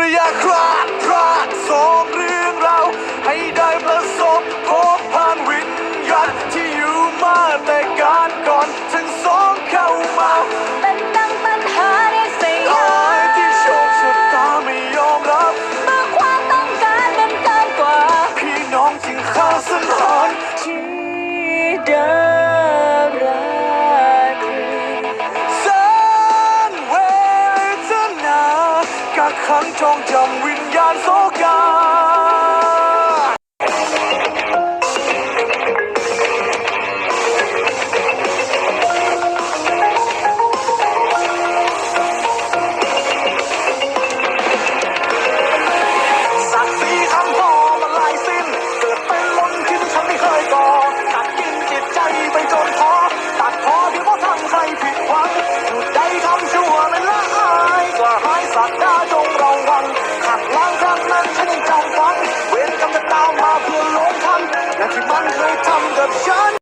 ระยะคลาดคลาดสองเรื่องเรา ให้ได้ประสบพบผ่านวิญญาณที่อยู่มาแต่การก่อนทั้งสอง กักขังจองจำวิญญาณโศก นั้นฉันยังจำฝันเวรกรรมจะตามมาเพื่อลงทันอย่างที่มันเคยทำกับฉัน